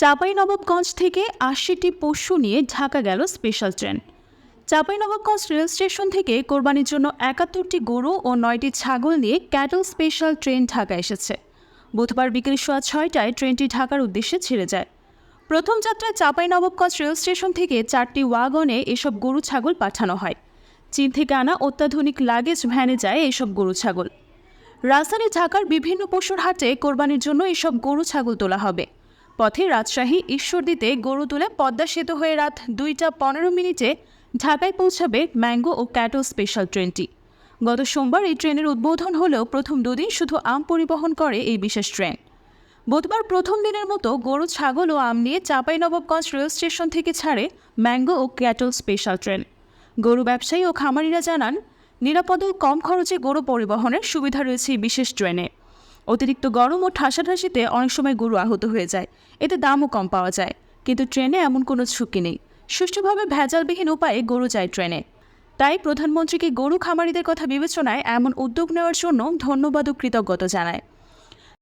চাঁপাইনবাবগঞ্জ থেকে আশিটি পশু নিয়ে ঢাকা গেল special train Chapainawabganj rail station থেকে কোরবানির জন্য একাত্তরটি গরু ও নয়টি ছাগল নিয়ে ক্যাটল স্পেশাল ট্রেন ঢাকা এসেছে। বুধবার বিকেল সোয়া ছয়টায় ট্রেনটি ঢাকার উদ্দেশ্যে ছেড়ে যায়। প্রথম যাত্রায় চাঁপাইনবাবগঞ্জ রেল স্টেশন থেকে চারটি ওয়াগনে এসব গরু ছাগল পাঠানো হয়। চীন থেকে আনা অত্যাধুনিক লাগেজ ভ্যানে যায় এসব গরু ছাগল। রাজধানী ঢাকার বিভিন্ন পশুর হাটে কোরবানির জন্য এসব গরু ছাগল তোলা হবে। পথে রাজশাহী ঈশ্বরদীতে গরু তুলে পদ্মা সেতু হয়ে রাত দুইটা পনেরো মিনিটে ঢাকায় পৌঁছাবে ম্যাঙ্গো ও ক্যাটো স্পেশাল ট্রেনটি। গত সোমবার এই ট্রেনের উদ্বোধন হলেও প্রথম দুদিন শুধু আম পরিবহন করে এই বিশেষ ট্রেন। বুধবার প্রথম দিনের মতো গরু, ছাগল ও আম নিয়ে চাঁপাইনবাবগঞ্জ রেল স্টেশন থেকে ছাড়ে ম্যাঙ্গো ও ক্যাটল স্পেশাল ট্রেন। গরু ব্যবসায়ী ও খামারিরা জানান, নিরাপদ কম খরচে গরু পরিবহনের সুবিধা রয়েছে এই বিশেষ ট্রেনে। অতিরিক্ত গরম ও ঠাসাঠাসিতে অনেক সময় গরু আহত হয়ে যায়। এতে দামও কম পাওয়া যায়। কিন্তু ট্রেনে এমন কোনো ঝুঁকি নেই। সুষ্ঠুভাবে ভেজালবিহীন উপায়ে গরু যায় ট্রেনে। তাই প্রধানমন্ত্রীকে গরু খামারিদের কথা বিবেচনায় এমন উদ্যোগ নেওয়ার জন্য ধন্যবাদ ও কৃতজ্ঞতা জানায়।